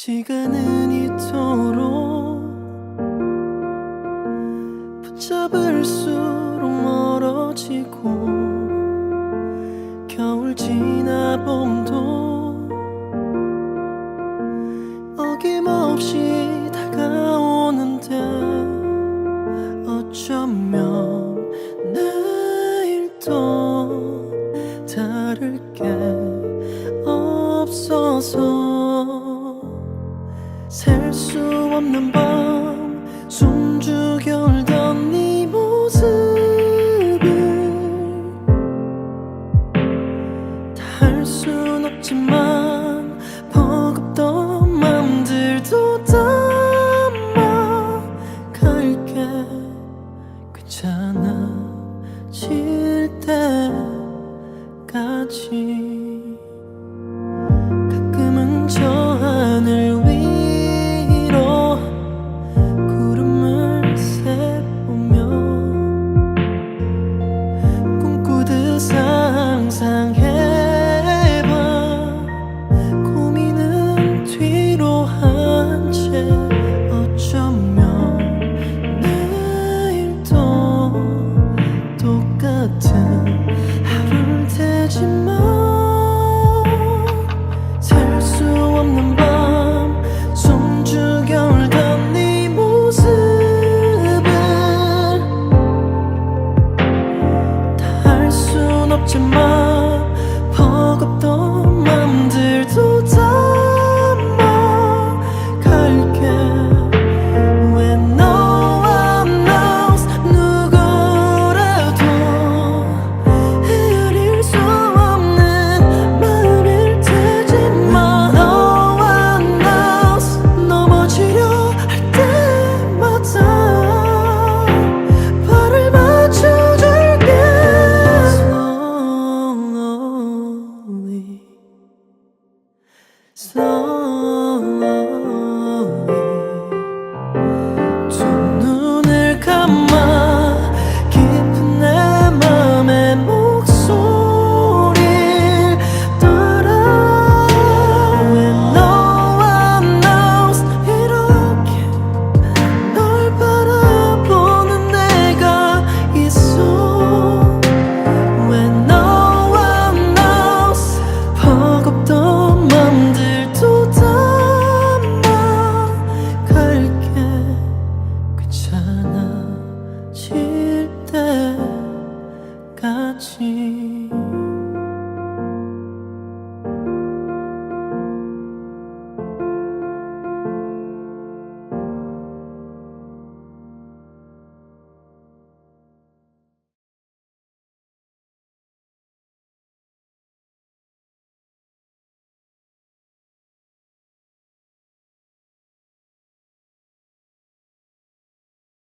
시간은 이토록 붙잡을수록 멀어지고 겨울 지나 봄 셀 수 없는 밤 숨죽여 울던 네 모습을 다 할 순 없지만 버겁던 맘들도 담아 갈게. 괜찮아질 때까지 같은 하루를 테지만 살 수 없는 밤 숨죽여 울던 네 모습을 다할순 없지만 So